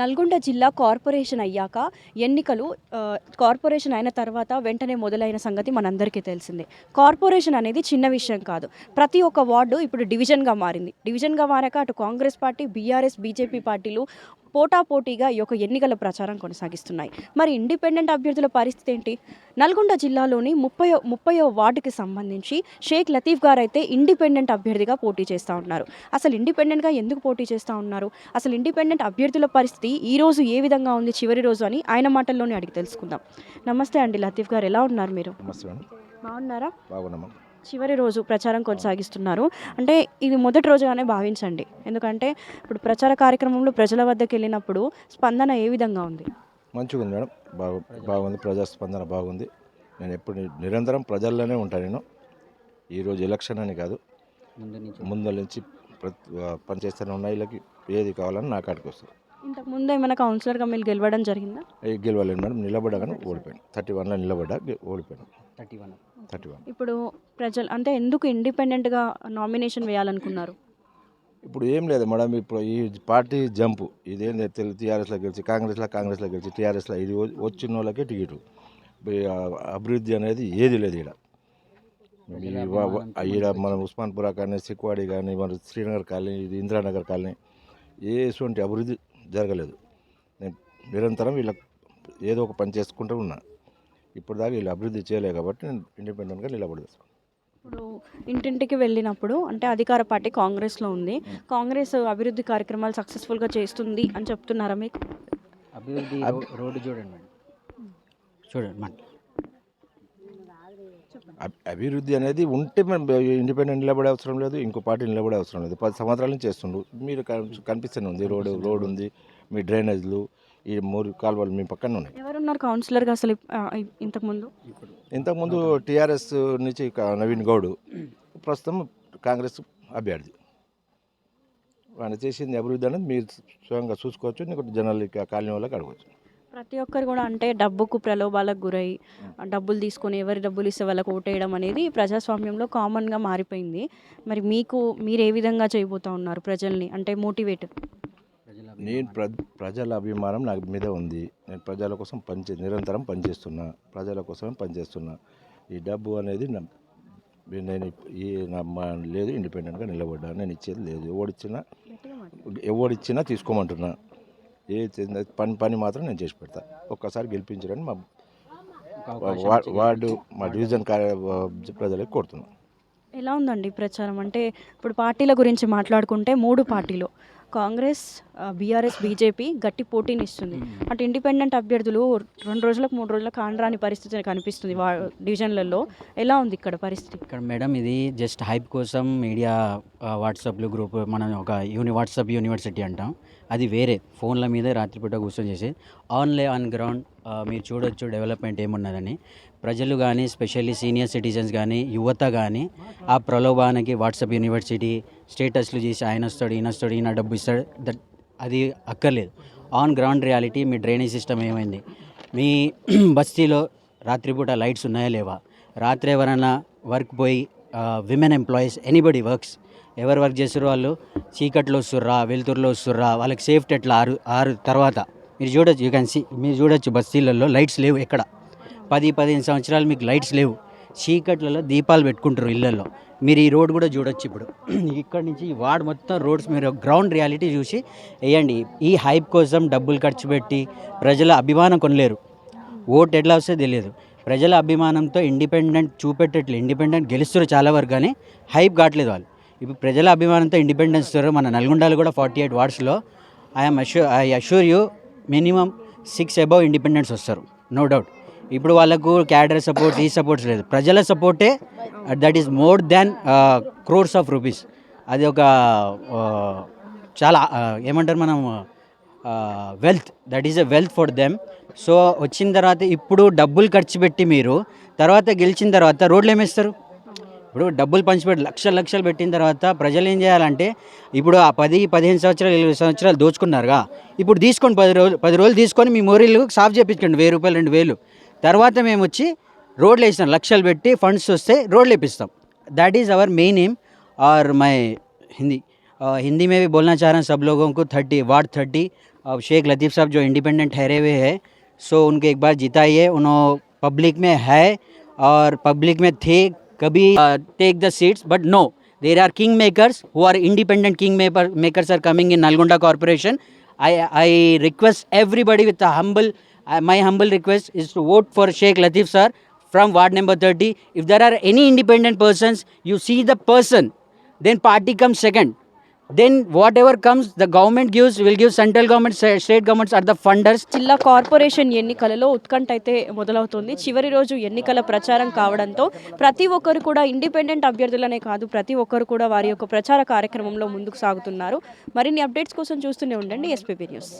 నల్గొండ జిల్లా కార్పొరేషన్ అయ్యాక ఎన్నికలు కార్పొరేషన్ అయిన తర్వాత వెంటనే మొదలైన సంగతి మనందరికీ తెలిసిందే. కార్పొరేషన్ అనేది చిన్న విషయం కాదు. ప్రతి ఒక్క వార్డు ఇప్పుడు డివిజన్గా మారింది. డివిజన్గా మారాక అటు కాంగ్రెస్ పార్టీ బీఆర్ఎస్ బీజేపీ పార్టీలు పోటాపోటీగా ఈ యొక్క ఎన్నికల ప్రచారం కొనసాగిస్తున్నాయి. మరి ఇండిపెండెంట్ అభ్యర్థుల పరిస్థితి ఏంటి? నల్గొండ జిల్లాలోని ముప్పై ముప్పయో వార్డుకి సంబంధించి షేక్ లతీఫ్ గారు అయితే ఇండిపెండెంట్ అభ్యర్థిగా పోటీ చేస్తూ ఉన్నారు. అసలు ఇండిపెండెంట్గా ఎందుకు పోటీ చేస్తూ ఉన్నారు? అసలు ఇండిపెండెంట్ అభ్యర్థుల పరిస్థితి ఈ రోజు ఏ విధంగా ఉంది చివరి రోజు అని ఆయన మాటల్లోనే అడిగి తెలుసుకుందాం. నమస్తే అండి లతీఫ్ గారు ఎలా ఉన్నారు మీరు? బాగున్నారా? బాగున్నామా చివరి రోజు ప్రచారం కొనసాగిస్తున్నారు. అంటే ఇది మొదటి రోజుగానే భావించండి. ఎందుకంటే ఇప్పుడు ప్రచార కార్యక్రమంలో ప్రజల వద్దకు వెళ్ళినప్పుడు స్పందన ఏ విధంగా ఉంది? మంచిగా ఉంది మేడం. బాగు బాగుంది. ప్రజాస్పందన బాగుంది. నేను ఎప్పుడు నిరంతరం ప్రజల్లోనే ఉంటాను నేను. ఈరోజు ఎలక్షన్ అని కాదు. ముందు నుంచి. పనిచేస్తూనే ఉన్న వీళ్ళకి ఏది కావాలని నా కాడికి వస్తుంది. ఇంతకు ముందు ఏమైనా కౌన్సిలర్గా మీరు గెలవడం జరిగిందా? ఏ గెలవలేను మేడం. నిలబడ్డా కానీ ఓడిపోయాను. థర్టీ వన్లో నిలబడ్డా ఓడిపోయాను. Thirty one. Thirty one. ఇప్పుడు ప్రజలు అంటే ఎందుకు ఇండిపెండెంట్గా నామినేషన్ వేయాలనుకున్నారు? ఇప్పుడు ఏం లేదు మేడం. ఇప్పుడు ఈ పార్టీ జంపు. ఇదేం తెలుగు టీఆర్ఎస్లో గెలిచి కాంగ్రెస్లో కాంగ్రెస్లో గెలిచి టీఆర్ఎస్లో ఇది వచ్చిన వాళ్ళకే టికెట్. అభివృద్ధి అనేది ఏది లేదు ఇక్కడ ఈడ మన ఉస్మాన్పురా కానీ సిక్వాడి కానీ మన శ్రీనగర్ కాలనీ ఇది ఇందిరానగర్ కాలనీ ఏటువంటి అభివృద్ధి జరగలేదు. నేను నిరంతరం వీళ్ళ ఏదో ఒక పని చేసుకుంటూ ఉన్నా. ఇప్పుడు దాకా వీళ్ళు అభివృద్ధి చేయలేదు కాబట్టి నేను ఇండిపెండెంట్గా నిలబడదు ఇప్పుడు ఇంటింటికి వెళ్ళినప్పుడు అంటే అధికార పార్టీ కాంగ్రెస్లో ఉంది. కాంగ్రెస్ అభివృద్ధి కార్యక్రమాలు సక్సెస్ఫుల్గా చేస్తుంది అని చెప్తున్నారా మీకు? అభివృద్ధి రోడ్డు చూడండి మేడం. చూడండి అభివృద్ధి అనేది ఉంటే మనం ఇండిపెండెంట్ నిలబడే అవసరం లేదు ఇంకో పార్టీ నిలబడే అవసరం లేదు. పది సంవత్సరాల నుంచి చేస్తుండ్రు. మీరు కన్- కనిపిస్తూనే ఉంది రోడ్ రోడ్ ఉంది మీ డ్రైనేజ్లు ఈ మూడు కాలువలు మీ పక్కన ఉన్నాయి. ఎవరున్నారు కౌన్సిలర్గా అసలు ఇంతకుముందు? ఇంతకుముందు టీఆర్ఎస్ నుంచి నవీన్ గౌడ్. ప్రస్తుతం కాంగ్రెస్ అభ్యర్థి. ఆయన చేసింది అభివృద్ధి అనేది మీరు స్వయంగా చూసుకోవచ్చు నీకు జనాలు కాలనీ వాళ్ళకి అడగవచ్చు. ప్రతి ఒక్కరు కూడా అంటే డబ్బుకు ప్రలోభాలకు గురై డబ్బులు తీసుకొని ఎవరి డబ్బులు ఇస్తే వాళ్ళకి ఓటేయడం అనేది ప్రజాస్వామ్యంలో కామన్గా మారిపోయింది. మరి మీకు మీరు ఏ విధంగా చేయబోతా ఉన్నారు ప్రజల్ని? అంటే మోటివేట్ నేను ప్ర ప్రజల అభిమానం నాకు మీద ఉంది. నేను ప్రజల కోసం పనిచే నిరంతరం పనిచేస్తున్నా ప్రజల కోసమే పనిచేస్తున్నా ఈ డబ్బు అనేది నా నేను ఈ నా లేదు ఇండిపెండెంట్గా నిలబడ్డా. నేను ఇచ్చేది లేదు. ఎవడిచ్చినా ఎవడిచ్చినా తీసుకోమంటున్నా. ఏ పని పని మాత్రం నేను చేసి పెడతా. ఒక్కసారి గెలిపించడానికి మా వార్డు మా డివిజన్ కార్య ప్రజలకు కోరుతున్నాను ఎలా ఉందండి ప్రచారం? అంటే ఇప్పుడు పార్టీల గురించి మాట్లాడుకుంటే మూడు పార్టీలు. కాంగ్రెస్ బీఆర్ఎస్ బీజేపీ గట్టి పోటీని ఇస్తుంది అటు ఇండిపెండెంట్ అభ్యర్థులు రెండు రోజులకు మూడు రోజులకు కానరాని పరిస్థితి కనిపిస్తుంది వా డివిజన్లలో. ఎలా ఉంది ఇక్కడ పరిస్థితి? ఇక్కడ మేడం ఇది జస్ట్ హైప్ కోసం మీడియా వాట్సాప్లో గ్రూప్ మనం ఒక యూని వాట్సాప్ యూనివర్సిటీ అంటాం. అది వేరే ఫోన్ల మీద రాత్రిపూట కూర్చొని చేసి. ఆన్లైన్ ఆన్ గ్రౌండ్ మీరు చూడొచ్చు డెవలప్మెంట్ ఏమున్నదని. ప్రజలు కానీ స్పెషల్లీ సీనియర్ సిటిజన్స్ కానీ యువత కానీ ఆ ప్రలోభానికి వాట్సాప్ యూనివర్సిటీ స్టేటస్లు చేసి ఆయన వస్తాడు ఈయన వస్తాడు ఈయన డబ్బు ఇస్తాడు. దట్ అది అక్కర్లేదు. ఆన్ గ్రౌండ్ రియాలిటీ మీ డ్రైనేజ్ సిస్టమ్ ఏమైంది? మీ బస్తీలో రాత్రిపూట లైట్స్ ఉన్నాయా లేవా? రాత్రి ఎవరైనా వర్క్ పోయి విమెన్ ఎంప్లాయీస్ ఎనీబడి వర్క్స్ ఎవరు వర్క్ చేస్తారో వాళ్ళు చీకట్లో వస్తుర్రా వెలుతురులో వస్తుర్రా వాళ్ళకి సేఫ్టీ ఎట్లా ఆరు ఆరు తర్వాత? మీరు చూడొచ్చు యూ కెన్ సీ మీరు చూడొచ్చు బస్తీలలో లైట్స్ లేవు ఎక్కడ? పది పదిహేను సంవత్సరాలు మీకు లైట్స్ లేవు. చీకట్లలో దీపాలు పెట్టుకుంటారు ఇళ్ళల్లో మీరు ఈ రోడ్ కూడా చూడొచ్చు ఇప్పుడు. ఇక్కడ నుంచి ఈ వార్డ్ మొత్తం రోడ్స్ మీరు గ్రౌండ్ రియాలిటీ చూసి వేయండి. ఈ హైప్ కోసం డబ్బులు ఖర్చు పెట్టి ప్రజల అభిమానం కొనలేరు. ఓట్ ఎట్లా వస్తే తెలియదు. ప్రజల అభిమానంతో ఇండిపెండెంట్ చూపెట్టట్లేదు ఇండిపెండెంట్ గెలుస్తారు చాలా వరకు కానీ హైప్ కావట్లేదు వాళ్ళు. ఇప్పుడు ప్రజల అభిమానంతో ఇండిపెండెన్స్ ఇస్తారు. మన నల్గొండలో కూడా forty eight వార్డ్స్లో. I'm assure I assure you minimum six above independents వస్తారు. No doubt. ఇప్పుడు వాళ్ళకు క్యాడర్ సపోర్ట్ ఈ సపోర్ట్స్ లేదు. ప్రజల సపోర్టే that is more than crores of rupees అది ఒక చాలా ఏమంటారు మనం wealth that is a wealth for them so వచ్చిన తర్వాత ఇప్పుడు డబ్బులు ఖర్చు పెట్టి మీరు తర్వాత గెలిచిన తర్వాత రోడ్లు ఏమేస్తారు? ఇప్పుడు డబ్బులు పంచిపెట్టి లక్షలు లక్షలు పెట్టిన తర్వాత ప్రజలు ఏం చేయాలంటే ఇప్పుడు ఆ పది పదిహేను సంవత్సరాలు ఇరవై సంవత్సరాలు దోచుకున్నారుగా. ఇప్పుడు తీసుకొని పది రోజులు పది రోజులు తీసుకొని మీ మోరీలు సాఫ్ చేయించండి వెయ్యి రూపాయలు రెండు వేలు. తర్వాత మేము వచ్చి రోడ్లు వేసినాం లక్షలు పెట్టి ఫండ్స్ వస్తే రోడ్లు వేపిస్తాం that is our main aim और मैं हिंदी अ, हिंदी में भी बोलना चाह रहा हूँ सब लोगों को थर्टी वार्ड थर्टी अब शेख लतीफ़ साहब जो इंडिपेंडेंट ठहरे हुए हैं सो उनको एक बार जिताइए उन्होंने पब्लिक में है और पब्लिक में थे कभी take the seats but no there are king makers who are independent king makers are coming in Nalgonda corporation I, I request everybody with a humble, uh, my humble request is to vote for Sheikh Latif sir from ward number 30. If there are any independent persons, you see the person, then party comes second. Then whatever comes, the government gives, will give central government, sta- state governments are the funders. జిల్లా corporation ఎన్నికలలో ఉత్కంఠ అయితే మొదలవుతుంది చివరి రోజు ఎన్నికల ప్రచారం కావడంతో ప్రతి ఒక్కరు కూడా ఇండిపెండెంట్ అభ్యర్థులనే కాదు ప్రతి ఒక్కరు కూడా వారి యొక్క ప్రచార కార్యక్రమంలో ముందుకు సాగుతున్నారు మరిన్ని అప్డేట్స్ కోసం చూస్తూనే ఉండండి ఎస్పీపీ న్యూస్